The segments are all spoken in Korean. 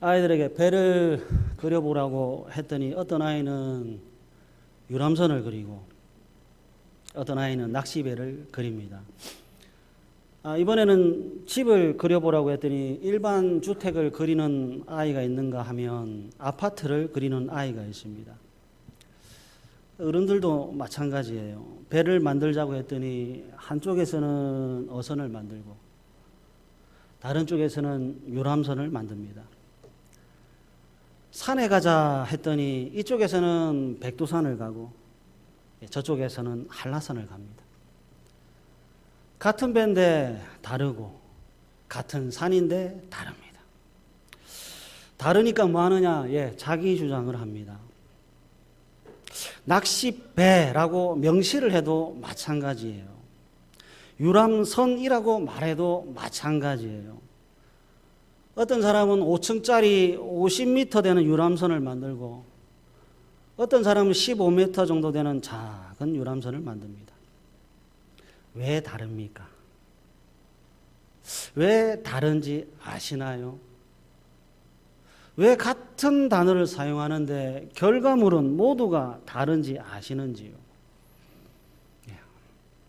아이들에게 배를 그려보라고 했더니 어떤 아이는 유람선을 그리고 어떤 아이는 낚시배를 그립니다. 아, 이번에는 집을 그려보라고 했더니 일반 주택을 그리는 아이가 있는가 하면 아파트를 그리는 아이가 있습니다. 어른들도 마찬가지예요. 배를 만들자고 했더니 한쪽에서는 어선을 만들고 다른 쪽에서는 유람선을 만듭니다. 산에 가자 했더니 이쪽에서는 백두산을 가고 저쪽에서는 한라산을 갑니다. 같은 배인데 다르고 같은 산인데 다릅니다. 다르니까 뭐 하느냐? 예, 자기 주장을 합니다. 낚시배라고 명시를 해도 마찬가지예요. 유람선이라고 말해도 마찬가지예요. 어떤 사람은 5층짜리 50m 되는 유람선을 만들고 어떤 사람은 15m 정도 되는 작은 유람선을 만듭니다. 왜 다릅니까? 왜 다른지 아시나요? 왜 같은 단어를 사용하는데 결과물은 모두가 다른지 아시는지요? 예.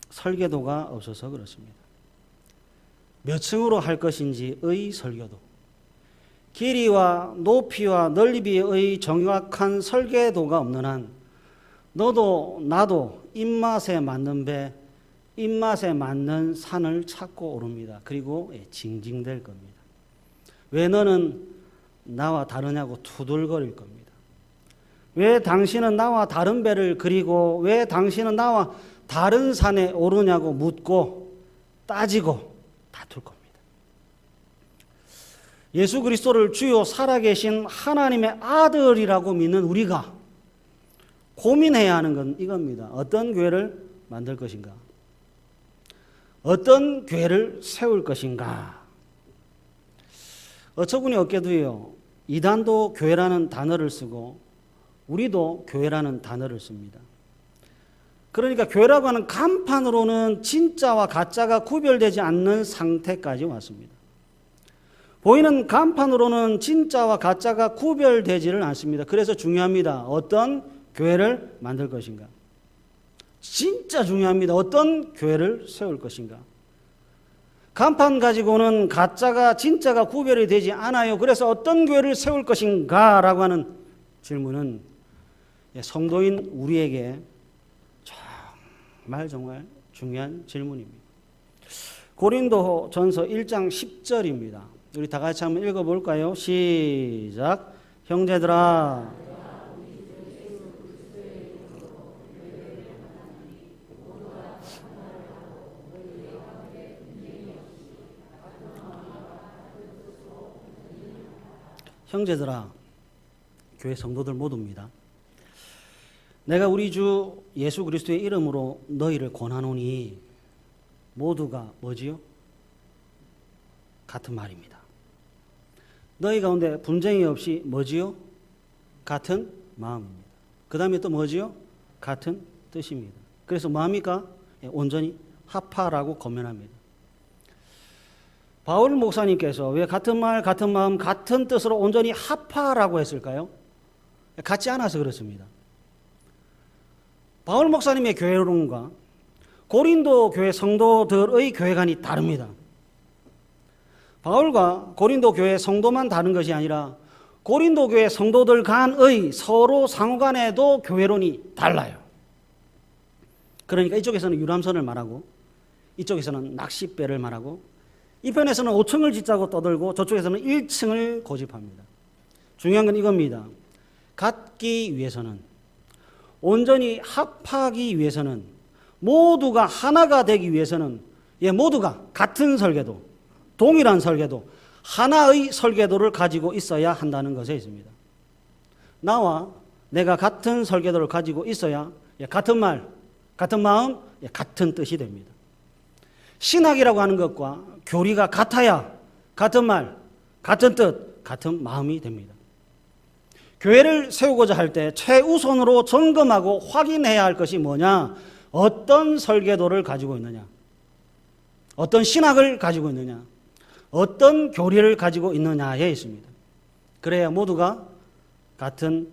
설계도가 없어서 그렇습니다. 몇 층으로 할 것인지의 설계도, 길이와 높이와 넓이의 정확한 설계도가 없는 한 너도 나도 입맛에 맞는 배, 입맛에 맞는 산을 찾고 오릅니다. 그리고 예, 징징댈 겁니다. 왜 너는 나와 다르냐고 투덜거릴 겁니다. 왜 당신은 나와 다른 배를 그리고 왜 당신은 나와 다른 산에 오르냐고 묻고 따지고 다툴 겁니다. 예수 그리스도를 주요 살아계신 하나님의 아들이라고 믿는 우리가 고민해야 하는 건 이겁니다. 어떤 교회를 만들 것인가? 어떤 교회를 세울 것인가? 어처구니 없게도요. 이단도 교회라는 단어를 쓰고 우리도 교회라는 단어를 씁니다. 그러니까 교회라고 하는 간판으로는 진짜와 가짜가 구별되지 않는 상태까지 왔습니다. 보이는 간판으로는 진짜와 가짜가 구별되지를 않습니다. 그래서 중요합니다. 어떤 교회를 만들 것인가? 진짜 중요합니다. 어떤 교회를 세울 것인가? 간판 가지고는 가짜가 진짜가 구별이 되지 않아요. 그래서 어떤 교회를 세울 것인가 라고 하는 질문은 성도인 우리에게 정말 정말 중요한 질문입니다. 고린도 전서 1장 10절입니다. 우리 다 같이 한번 읽어볼까요? 시작. 형제들아. 형제들아. 교회 성도들 모두입니다. 내가 우리 주 예수 그리스도의 이름으로 너희를 권하노니 모두가 뭐지요? 같은 말입니다. 너희 가운데 분쟁이 없이 뭐지요? 같은 마음입니다. 그 다음에 또 뭐지요? 같은 뜻입니다. 그래서 뭐합니까? 예, 온전히 합하라고 권면합니다. 바울 목사님께서 왜 같은 말, 같은 마음, 같은 뜻으로 온전히 합하라고 했을까요? 같지 않아서 그렇습니다. 바울 목사님의 교회론과 고린도 교회 성도들의 교회관이 다릅니다. 바울과 고린도 교회 성도만 다른 것이 아니라 고린도 교회 성도들 간의 서로 상호 간에도 교회론이 달라요. 그러니까 이쪽에서는 유람선을 말하고 이쪽에서는 낚싯배를 말하고 이 편에서는 5층을 짓자고 떠들고 저쪽에서는 1층을 고집합니다. 중요한 건 이겁니다. 갖기 위해서는 온전히 합하기 위해서는 모두가 하나가 되기 위해서는 예, 모두가 같은 설계도, 동일한 설계도, 하나의 설계도를 가지고 있어야 한다는 것에 있습니다. 나와 내가 같은 설계도를 가지고 있어야 예, 같은 말, 같은 마음, 예, 같은 뜻이 됩니다. 신학이라고 하는 것과 교리가 같아야 같은 말, 같은 뜻, 같은 마음이 됩니다. 교회를 세우고자 할 때 최우선으로 점검하고 확인해야 할 것이 뭐냐? 어떤 설계도를 가지고 있느냐? 어떤 신학을 가지고 있느냐? 어떤 교리를 가지고 있느냐에 있습니다. 그래야 모두가 같은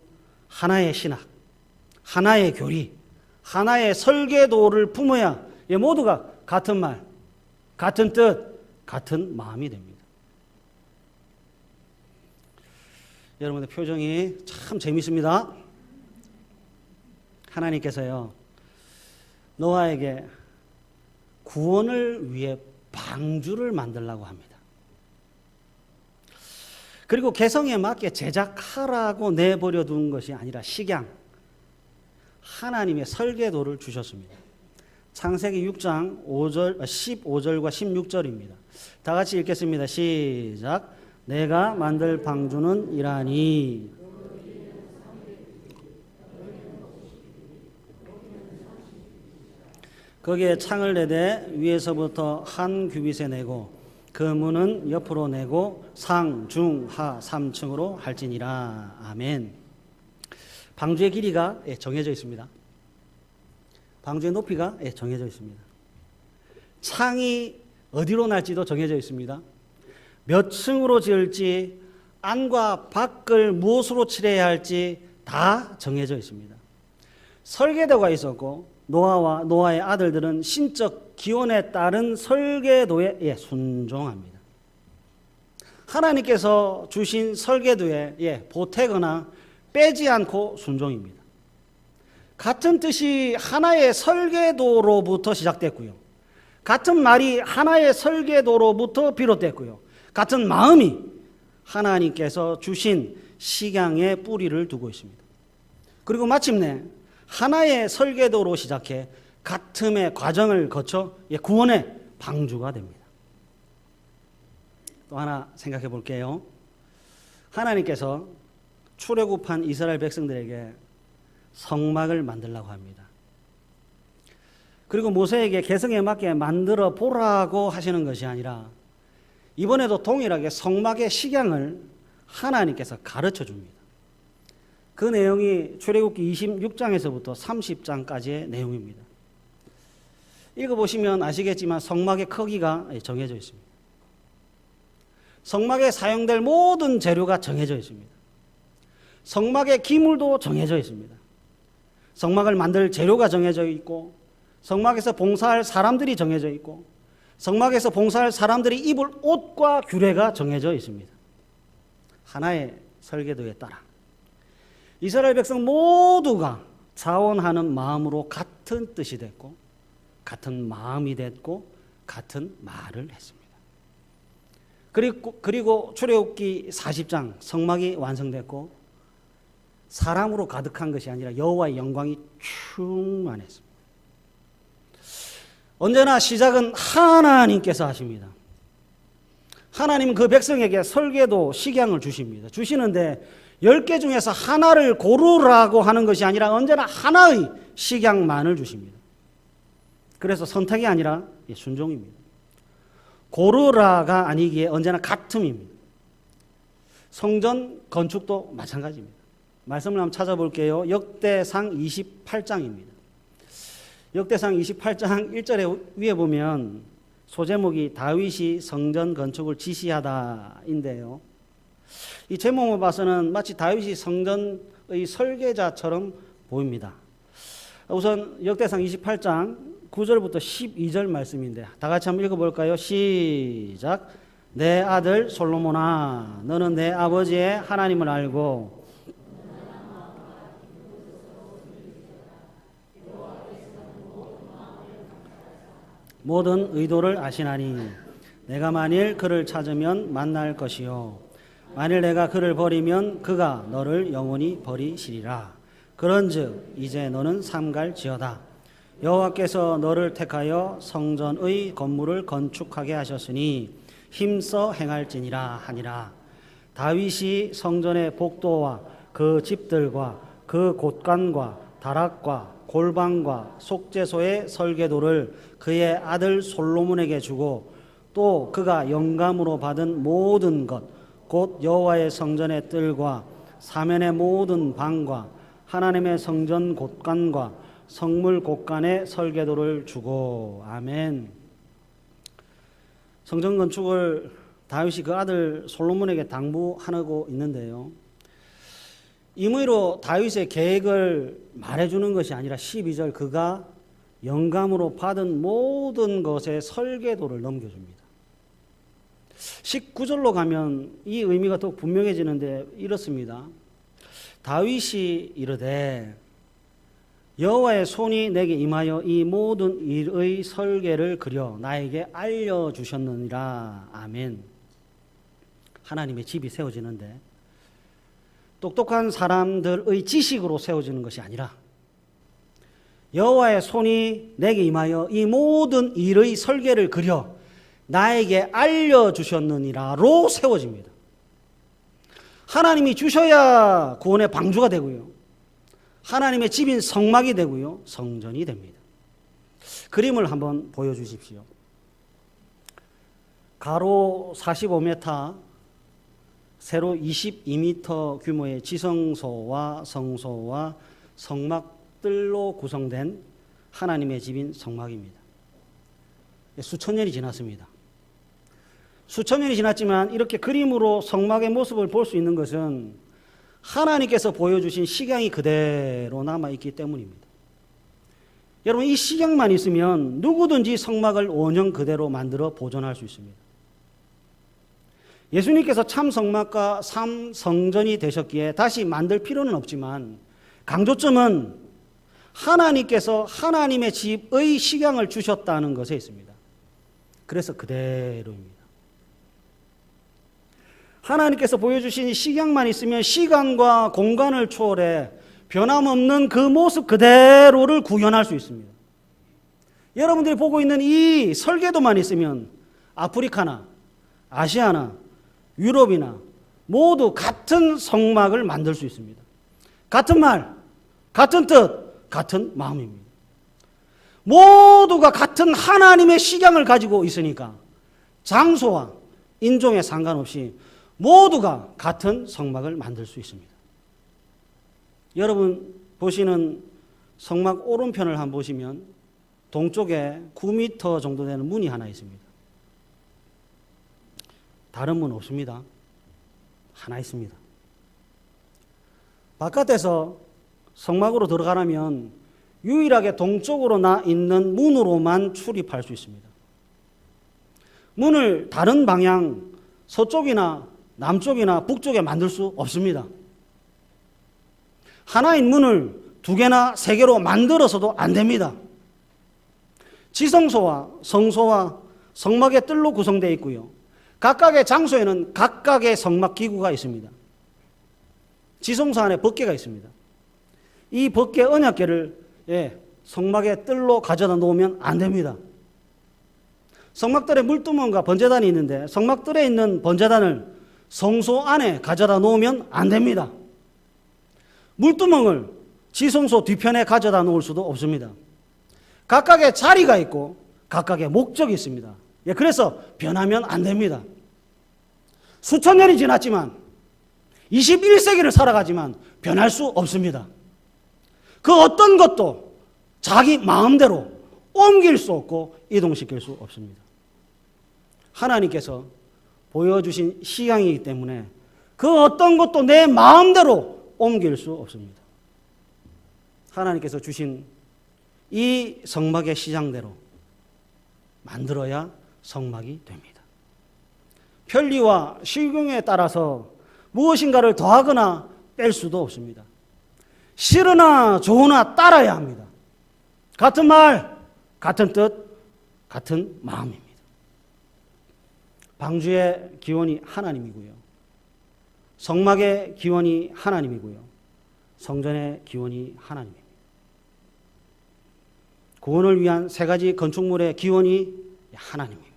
하나의 신학, 하나의 교리, 하나의 설계도를 품어야 예, 모두가 같은 말, 같은 뜻, 같은 마음이 됩니다. 여러분의 표정이 참 재밌습니다. 하나님께서요, 노아에게 구원을 위해 방주를 만들라고 합니다. 그리고 개성에 맞게 제작하라고 내버려 둔 것이 아니라 식양, 하나님의 설계도를 주셨습니다. 창세기 6장 5절, 15절과 16절입니다. 다 같이 읽겠습니다. 시작. 내가 만들 방주는 이라니. 거기에 창을 내되 위에서부터 한 규빗에 내고 그 문은 옆으로 내고 상, 중, 하 3층으로 할지니라. 아멘. 방주의 길이가 예, 정해져 있습니다. 방주의 높이가 예, 정해져 있습니다. 창이 어디로 날지도 정해져 있습니다. 몇 층으로 지을지 안과 밖을 무엇으로 칠해야 할지 다 정해져 있습니다. 설계도가 있었고 노아와 노아의 아들들은 신적 기원에 따른 설계도에 예, 순종합니다. 하나님께서 주신 설계도에 예, 보태거나 빼지 않고 순종입니다. 같은 뜻이 하나의 설계도로부터 시작됐고요. 같은 말이 하나의 설계도로부터 비롯됐고요. 같은 마음이 하나님께서 주신 식양에 뿌리를 두고 있습니다. 그리고 마침내 하나의 설계도로 시작해 같음의 과정을 거쳐 예, 구원의 방주가 됩니다. 또 하나 생각해 볼게요. 하나님께서 출애굽한 이스라엘 백성들에게 성막을 만들라고 합니다. 그리고 모세에게 개성에 맞게 만들어 보라고 하시는 것이 아니라 이번에도 동일하게 성막의 식양을 하나님께서 가르쳐 줍니다. 그 내용이 출애굽기 26장에서부터 30장까지의 내용입니다. 읽어보시면 아시겠지만 성막의 크기가 정해져 있습니다. 성막에 사용될 모든 재료가 정해져 있습니다. 성막의 기물도 정해져 있습니다. 성막을 만들 재료가 정해져 있고 성막에서 봉사할 사람들이 정해져 있고 성막에서 봉사할 사람들이 입을 옷과 규례가 정해져 있습니다. 하나의 설계도에 따라 이스라엘 백성 모두가 자원하는 마음으로 같은 뜻이 됐고 같은 마음이 됐고 같은 말을 했습니다. 그리고 그리고 출애굽기 40장 성막이 완성됐고 사람으로 가득한 것이 아니라 여호와의 영광이 충만했습니다. 언제나 시작은 하나님께서 하십니다. 하나님은 그 백성에게 설계도 식양을 주십니다. 주시는데 열개 중에서 하나를 고르라고 하는 것이 아니라 언제나 하나의 식양만을 주십니다. 그래서 선택이 아니라 순종입니다. 고르라가 아니기에 언제나 같음입니다. 성전 건축도 마찬가지입니다. 말씀을 한번 찾아볼게요. 역대상 28장입니다. 역대상 28장 1절에 위에 보면 소제목이 다윗이 성전 건축을 지시하다인데요. 이 제목을 봐서는 마치 다윗이 성전의 설계자처럼 보입니다. 우선 역대상 28장 9절부터 12절 말씀인데 다 같이 한번 읽어볼까요? 시작. 내 아들 솔로몬아, 너는 내 아버지의 하나님을 알고 모든 의도를 아시나니 내가 만일 그를 찾으면 만날 것이요 만일 내가 그를 버리면 그가 너를 영원히 버리시리라 그런즉 이제 너는 삼갈지어다 여호와께서 너를 택하여 성전의 건물을 건축하게 하셨으니 힘써 행할지니라 하니라. 다윗이 성전의 복도와 그 집들과 그 곳간과 다락과 골방과 속죄소의 설계도를 그의 아들 솔로몬에게 주고 또 그가 영감으로 받은 모든 것 곧 여호와의 성전의 뜰과 사면의 모든 방과 하나님의 성전 곳간과 성물 곳간의 설계도를 주고 아멘. 성전 건축을 다윗이 그 아들 솔로몬에게 당부하고 있는데요. 임의로 다윗의 계획을 말해주는 것이 아니라 12절 그가 영감으로 받은 모든 것의 설계도를 넘겨줍니다. 19절로 가면 이 의미가 더 분명해지는데 이렇습니다. 다윗이 이르되 여호와의 손이 내게 임하여 이 모든 일의 설계를 그려 나에게 알려 주셨느니라. 아멘. 하나님의 집이 세워지는데 똑똑한 사람들의 지식으로 세워지는 것이 아니라 여호와의 손이 내게 임하여 이 모든 일의 설계를 그려 나에게 알려 주셨느니라로 세워집니다. 하나님이 주셔야 구원의 방주가 되고요. 하나님의 집인 성막이 되고요. 성전이 됩니다. 그림을 한번 보여주십시오. 가로 45m, 세로 22m 규모의 지성소와 성소와 성막들로 구성된 하나님의 집인 성막입니다. 수천 년이 지났습니다. 수천 년이 지났지만 이렇게 그림으로 성막의 모습을 볼 수 있는 것은 하나님께서 보여주신 식양이 그대로 남아있기 때문입니다. 여러분, 이 식양만 있으면 누구든지 성막을 원형 그대로 만들어 보존할 수 있습니다. 예수님께서 참 성막과 참 성전이 되셨기에 다시 만들 필요는 없지만 강조점은 하나님께서 하나님의 집의 식양을 주셨다는 것에 있습니다. 그래서 그대로입니다. 하나님께서 보여주신 식양만 있으면 시간과 공간을 초월해 변함없는 그 모습 그대로를 구현할 수 있습니다. 여러분들이 보고 있는 이 설계도만 있으면 아프리카나 아시아나 유럽이나 모두 같은 성막을 만들 수 있습니다. 같은 말, 같은 뜻, 같은 마음입니다. 모두가 같은 하나님의 식양을 가지고 있으니까 장소와 인종에 상관없이 모두가 같은 성막을 만들 수 있습니다. 여러분 보시는 성막 오른편을 한번 보시면 동쪽에 9m 정도 되는 문이 하나 있습니다. 다른 문 없습니다. 하나 있습니다. 바깥에서 성막으로 들어가려면 유일하게 동쪽으로 나 있는 문으로만 출입할 수 있습니다. 문을 다른 방향, 서쪽이나 남쪽이나 북쪽에 만들 수 없습니다. 하나인 문을 두 개나 세 개로 만들어서도 안 됩니다. 지성소와 성소와 성막의 뜰로 구성되어 있고요. 각각의 장소에는 각각의 성막 기구가 있습니다. 지성소 안에 법궤가 있습니다. 이 법궤 언약궤를 예, 성막의 뜰로 가져다 놓으면 안 됩니다. 성막들에 물두멍과 번제단이 있는데 성막들에 있는 번제단을 성소 안에 가져다 놓으면 안 됩니다. 물두멍을 지성소 뒤편에 가져다 놓을 수도 없습니다. 각각의 자리가 있고 각각의 목적이 있습니다. 예, 그래서 변하면 안 됩니다. 수천 년이 지났지만 21세기를 살아가지만 변할 수 없습니다. 그 어떤 것도 자기 마음대로 옮길 수 없고 이동시킬 수 없습니다. 하나님께서 보여주신 시향이기 때문에 그 어떤 것도 내 마음대로 옮길 수 없습니다. 하나님께서 주신 이 성막의 시장대로 만들어야 성막이 됩니다. 편리와 실용에 따라서 무엇인가를 더하거나 뺄 수도 없습니다. 싫으나 좋으나 따라야 합니다. 같은 말, 같은 뜻, 같은 마음입니다. 방주의 기원이 하나님이고요. 성막의 기원이 하나님이고요. 성전의 기원이 하나님입니다. 구원을 위한 세 가지 건축물의 기원이 하나님입니다.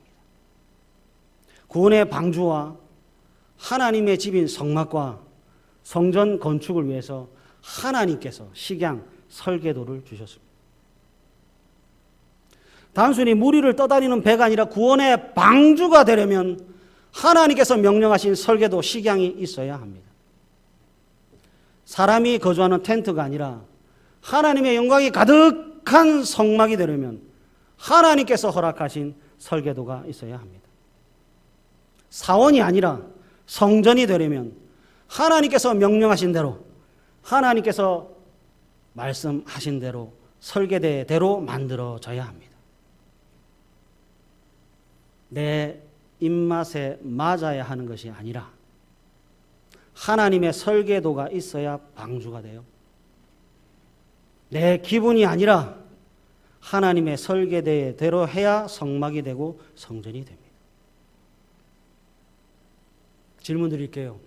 구원의 방주와 하나님의 집인 성막과 성전 건축을 위해서 하나님께서 식양 설계도를 주셨습니다. 단순히 무리를 떠다니는 배가 아니라 구원의 방주가 되려면 하나님께서 명령하신 설계도 식양이 있어야 합니다. 사람이 거주하는 텐트가 아니라 하나님의 영광이 가득한 성막이 되려면 하나님께서 허락하신 설계도가 있어야 합니다. 사원이 아니라 성전이 되려면 하나님께서 명령하신 대로 하나님께서 말씀하신 대로 설계대로 만들어져야 합니다. 내 입맛에 맞아야 하는 것이 아니라 하나님의 설계도가 있어야 방주가 돼요. 내 기분이 아니라 하나님의 설계대로 해야 성막이 되고 성전이 됩니다. 질문 드릴게요.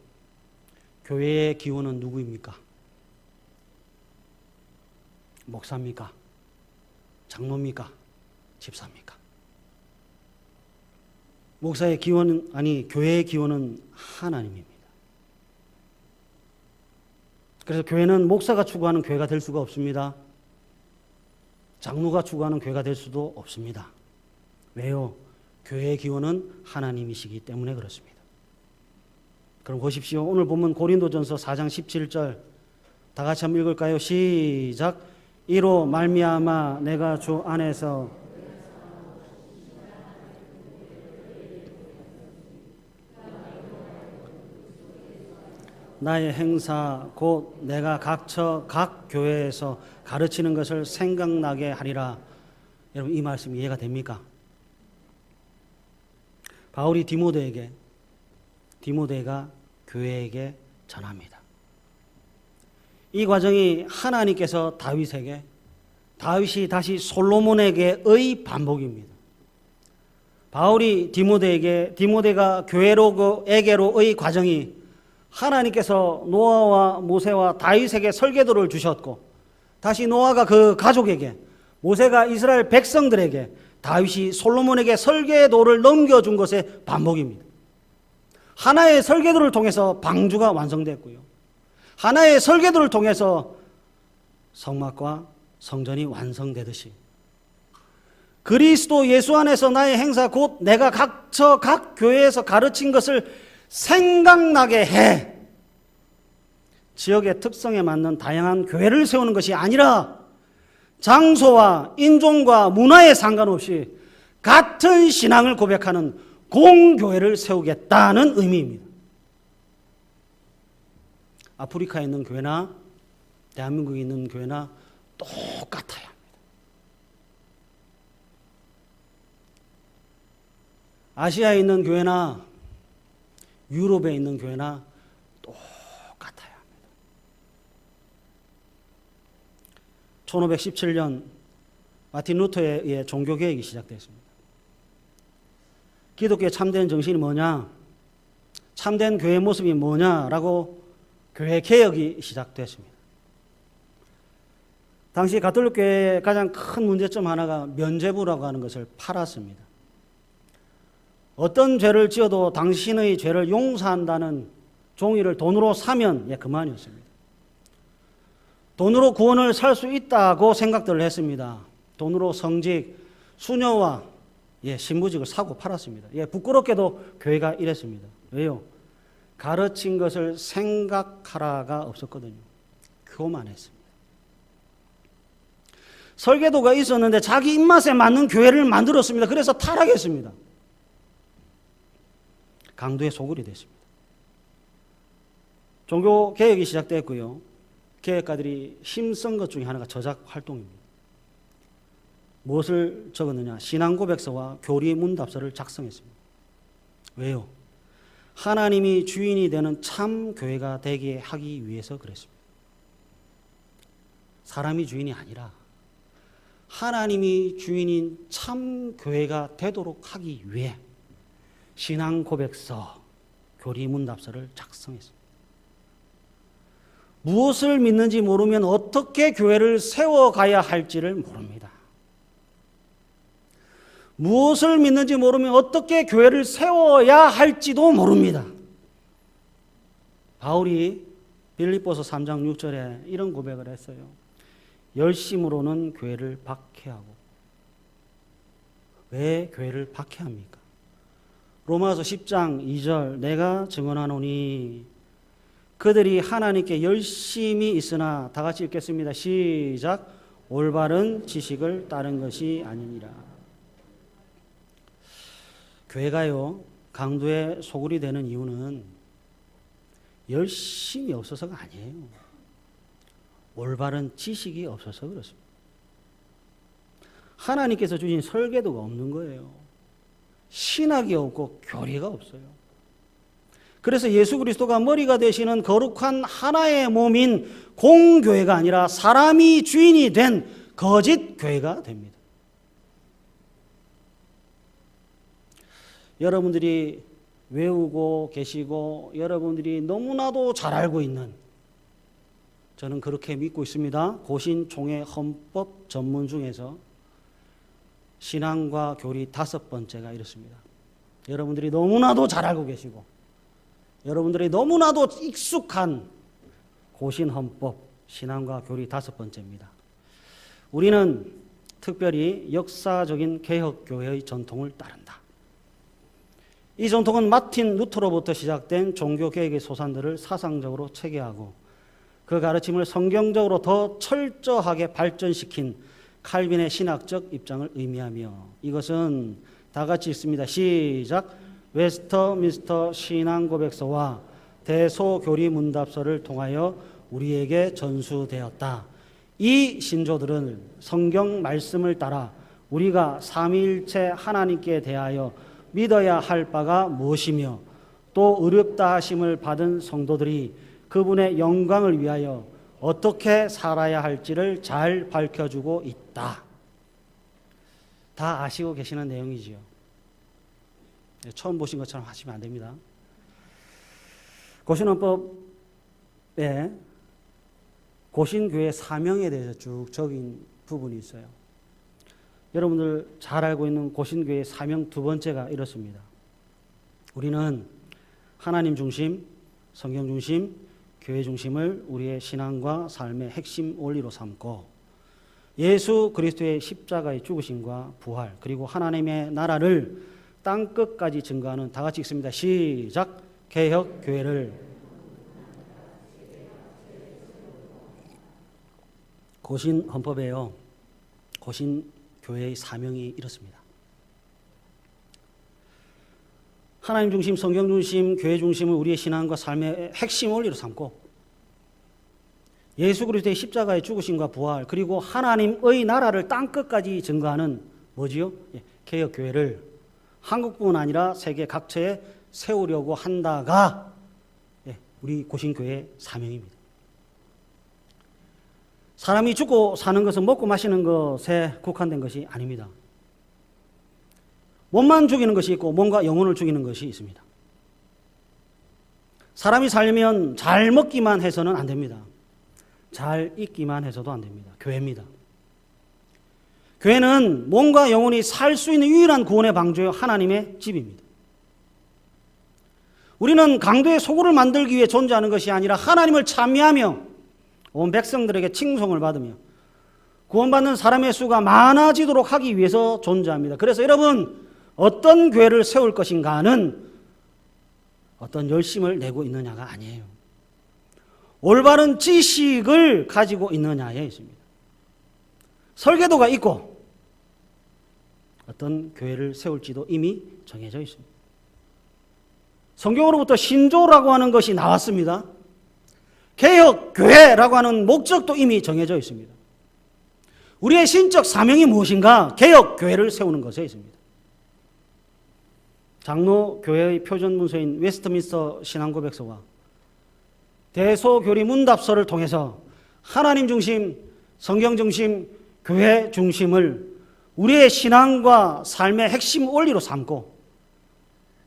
교회의 기원은 누구입니까? 목사입니까? 장로입니까? 집사입니까? 목사의 기원은 아니 교회의 기원은 하나님입니다. 그래서 교회는 목사가 추구하는 교회가 될 수가 없습니다. 장로가 추구하는 교회가 될 수도 없습니다. 왜요? 교회의 기원은 하나님이시기 때문에 그렇습니다. 그럼 보십시오. 오늘 본문 고린도전서 4장 17절 다 같이 한번 읽을까요? 시작. 이로 말미암아 내가 주 안에서 나의 행사 곧 내가 각처 각 교회에서 가르치는 것을 생각나게 하리라. 여러분 이 말씀 이해가 됩니까? 바울이 디모데에게 디모데가 교회에게 전합니다. 이 과정이 하나님께서 다윗에게 다윗이 다시 솔로몬에게의 반복입니다. 바울이 디모데에게 디모데가 교회로에게로의 과정이 하나님께서 노아와 모세와 다윗에게 설계도를 주셨고 다시 노아가 그 가족에게 모세가 이스라엘 백성들에게 다윗이 솔로몬에게 설계도를 넘겨준 것의 반복입니다. 하나의 설계도를 통해서 방주가 완성됐고요. 하나의 설계도를 통해서 성막과 성전이 완성되듯이 그리스도 예수 안에서 나의 행사 곧 내가 각처 각 교회에서 가르친 것을 생각나게 해. 지역의 특성에 맞는 다양한 교회를 세우는 것이 아니라 장소와 인종과 문화에 상관없이 같은 신앙을 고백하는 공교회를 세우겠다는 의미입니다. 아프리카에 있는 교회나 대한민국에 있는 교회나 똑같아야 합니다. 아시아에 있는 교회나 유럽에 있는 교회나 합니다. 1517년 마틴 루터에 의해 종교 개혁이 시작됐습니다. 기독교의 참된 정신이 뭐냐? 참된 교회 모습이 뭐냐라고 교회 개혁이 시작됐습니다. 당시 가톨릭 교회의 가장 큰 문제점 하나가 면죄부라고 하는 것을 팔았습니다. 어떤 죄를 지어도 당신의 죄를 용서한다는 종이를 돈으로 사면 예, 그만이었습니다. 돈으로 구원을 살 수 있다고 생각들을 했습니다. 돈으로 성직, 수녀와 예, 신부직을 사고 팔았습니다. 예, 부끄럽게도 교회가 이랬습니다. 왜요? 가르친 것을 생각하라가 없었거든요. 교만했습니다. 설계도가 있었는데 자기 입맛에 맞는 교회를 만들었습니다. 그래서 타락했습니다. 강도의 소굴이 됐습니다. 종교 개혁이 시작됐고요. 개혁가들이 힘쓴 것 중에 하나가 저작 활동입니다. 무엇을 적었느냐? 신앙 고백서와 교리 문답서를 작성했습니다. 왜요? 하나님이 주인이 되는 참 교회가 되게 하기 위해서 그랬습니다. 사람이 주인이 아니라 하나님이 주인인 참 교회가 되도록 하기 위해 신앙 고백서, 교리 문답서를 작성했습니다. 무엇을 믿는지 모르면 어떻게 교회를 세워가야 할지를 모릅니다. 무엇을 믿는지 모르면 어떻게 교회를 세워야 할지도 모릅니다. 바울이 빌립보서 3장 6절에 이런 고백을 했어요. 열심으로는 교회를 박해하고 왜 교회를 박해합니까? 로마서 10장 2절 내가 증언하노니 그들이 하나님께 열심히 있으나 다 같이 읽겠습니다. 시작 올바른 지식을 따른 것이 아니니라. 교회가요 강도의 소굴이 되는 이유는 열심이 없어서가 아니에요. 올바른 지식이 없어서 그렇습니다. 하나님께서 주신 설계도가 없는 거예요. 신학이 없고 교리가 없어요. 그래서 예수 그리스도가 머리가 되시는 거룩한 하나의 몸인 공교회가 아니라 사람이 주인이 된 거짓 교회가 됩니다. 여러분들이 외우고 계시고 여러분들이 너무나도 잘 알고 있는 저는 그렇게 믿고 있습니다. 고신 총회 헌법 전문 중에서 신앙과 교리 다섯 번째가 이렇습니다. 여러분들이 너무나도 잘 알고 계시고 여러분들이 너무나도 익숙한 고신 헌법 신앙과 교리 다섯 번째입니다. 우리는 특별히 역사적인 개혁 교회의 전통을 따른다. 이 전통은 마틴 루터로부터 시작된 종교 개혁의 소산들을 사상적으로 체계하고 그 가르침을 성경적으로 더 철저하게 발전시킨 칼빈의 신학적 입장을 의미하며 이것은 다 같이 읽습니다. 시작. 웨스터민스터 신앙 고백서와 대소교리 문답서를 통하여 우리에게 전수되었다. 이 신조들은 성경 말씀을 따라 우리가 삼위일체 하나님께 대하여 믿어야 할 바가 무엇이며 또 의롭다 하심을 받은 성도들이 그분의 영광을 위하여 어떻게 살아야 할지를 잘 밝혀주고 있다. 다 아시고 계시는 내용이지요. 네, 처음 보신 것처럼 하시면 안 됩니다. 고신원법에 고신교회 사명에 대해서 쭉 적인 부분이 있어요. 여러분들 잘 알고 있는 고신교회 사명 두 번째가 이렇습니다. 우리는 하나님 중심, 성경 중심, 교회 중심을 우리의 신앙과 삶의 핵심 원리로 삼고 예수 그리스도의 십자가의 죽으심과 부활 그리고 하나님의 나라를 땅 끝까지 증거하는 다 같이 읽습니다. 시작. 개혁 교회를 고신 헌법에요. 고신 교회의 사명이 이렇습니다. 하나님 중심, 성경 중심, 교회 중심을 우리의 신앙과 삶의 핵심 원리로 삼고 예수 그리스도의 십자가의 죽으심과 부활 그리고 하나님의 나라를 땅 끝까지 증거하는 뭐지요? 예, 개혁 교회를 한국뿐 아니라 세계 각처에 세우려고 한다가 예, 우리 고신교회 사명입니다. 사람이 죽고 사는 것은 먹고 마시는 것에 국한된 것이 아닙니다. 몸만 죽이는 것이 있고 몸과 영혼을 죽이는 것이 있습니다. 사람이 살면 잘 먹기만 해서는 안 됩니다. 잘 있기만 해서도 안 됩니다. 교회입니다. 교회는 몸과 영혼이 살 수 있는 유일한 구원의 방주요 하나님의 집입니다. 우리는 강도의 소굴을 만들기 위해 존재하는 것이 아니라 하나님을 찬미하며 온 백성들에게 칭송을 받으며 구원받는 사람의 수가 많아지도록 하기 위해서 존재합니다. 그래서 여러분 어떤 교회를 세울 것인가는 어떤 열심을 내고 있느냐가 아니에요. 올바른 지식을 가지고 있느냐에 있습니다. 설계도가 있고 어떤 교회를 세울지도 이미 정해져 있습니다. 성경으로부터 신조라고 하는 것이 나왔습니다. 개혁 교회라고 하는 목적도 이미 정해져 있습니다. 우리의 신적 사명이 무엇인가? 개혁 교회를 세우는 것에 있습니다. 장로 교회의 표준 문서인 웨스트민스터 신앙고백서와 대소교리 문답서를 통해서 하나님 중심, 성경 중심, 교회 중심을 우리의 신앙과 삶의 핵심 원리로 삼고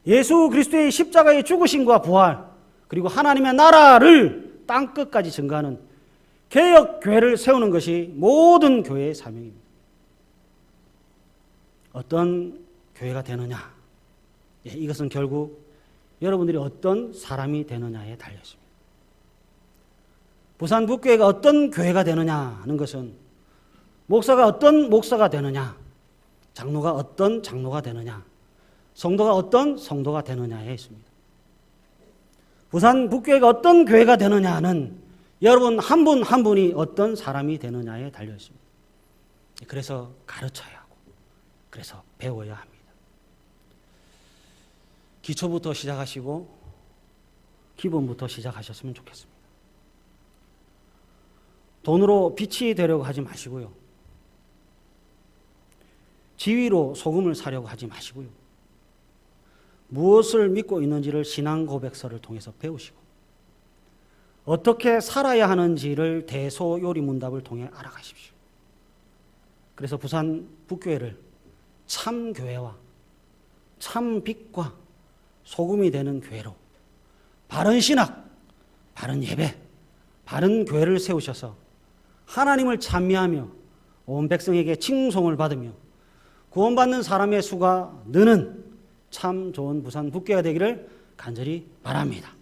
예수 그리스도의 십자가의 죽으심과 부활 그리고 하나님의 나라를 땅 끝까지 증가하는 개혁 교회를 세우는 것이 모든 교회의 사명입니다. 어떤 교회가 되느냐? 예, 이것은 결국 여러분들이 어떤 사람이 되느냐에 달려 있습니다. 부산 북교회가 어떤 교회가 되느냐는 것은 목사가 어떤 목사가 되느냐, 장로가 어떤 장로가 되느냐, 성도가 어떤 성도가 되느냐에 있습니다. 부산 북교회가 어떤 교회가 되느냐는 여러분 한 분 한 분이 어떤 사람이 되느냐에 달려 있습니다. 그래서 가르쳐야 하고, 그래서 배워야 합니다. 기초부터 시작하시고 기본부터 시작하셨으면 좋겠습니다. 돈으로 빛이 되려고 하지 마시고요. 지위로 소금을 사려고 하지 마시고요. 무엇을 믿고 있는지를 신앙 고백서를 통해서 배우시고 어떻게 살아야 하는지를 대소 요리 문답을 통해 알아가십시오. 그래서 부산 북교회를 참 교회와 참 빛과 소금이 되는 교회로 바른 신학, 바른 예배, 바른 교회를 세우셔서 하나님을 찬미하며 온 백성에게 칭송을 받으며 구원받는 사람의 수가 느는 참 좋은 부산 북교회가 되기를 간절히 바랍니다.